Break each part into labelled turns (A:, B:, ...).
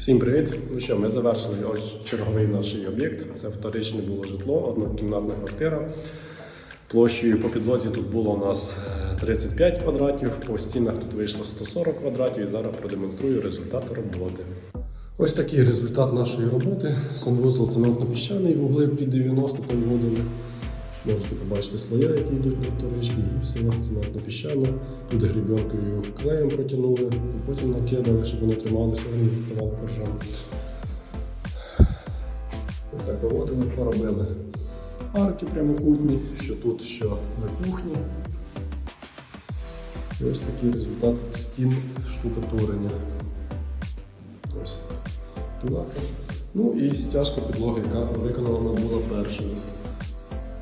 A: Всім привіт! Ну що, ми завершили черговий наш об'єкт. Це вторичне було житло, однокімнатна квартира. Площею по підлозі тут було у нас е, 35 квадратів, по стінах тут вийшло 140 квадратів і зараз продемонструю результат роботи. Ось такий результат нашої роботи. Санвузол цементно-піщаний, вугли під 90 поводили. Можете побачити слоя, які йдуть на вторичні, гіпсова, цементно-піщана. Тут грібенкою клеєм протягнули, потім накидали, щоб вони трималися, вони відставали коржам. Ось так поводили, поробили арки прямокутні, що тут, що на кухні. І ось такий результат стін штукатурення. Ось. Ну і стяжка підлоги, яка виконана була першою.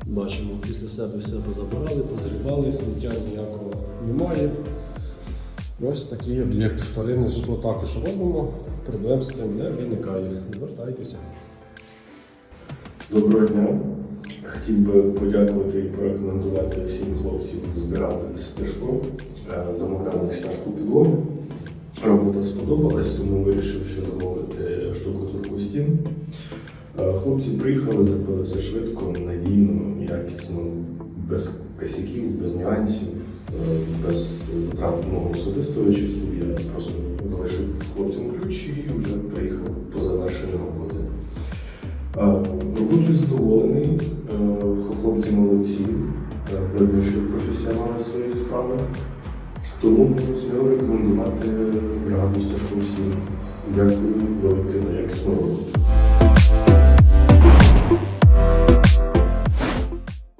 A: Бачимо, після себе все позабирали, позрібали, сміття ніякого немає. Ось такий об'єкт. Вторинне житло також робимо, проблем з цим не виникає. Звертайтеся.
B: Доброго дня. Хотів би подякувати і порекомендувати всім хлопцям збирати стежку. Е, Замовляли стяжку підлоги. Робота сподобалась, тому вирішив ще замовити штукатурку стін. Е, Хлопці приїхали, зробили все швидко, надійно, якісно, без косяків, без нюансів, е, без затрат мого особистого часу. Я просто залишив хлопцям ключі і вже приїхав по завершенню роботи. А, Роботою задоволений, Е, хлопці молодці, Е, видно, що професіонали своєї справи. Тому можу сміло рекомендувати бригаду стежку всім. Дякую велике за якісну роботу.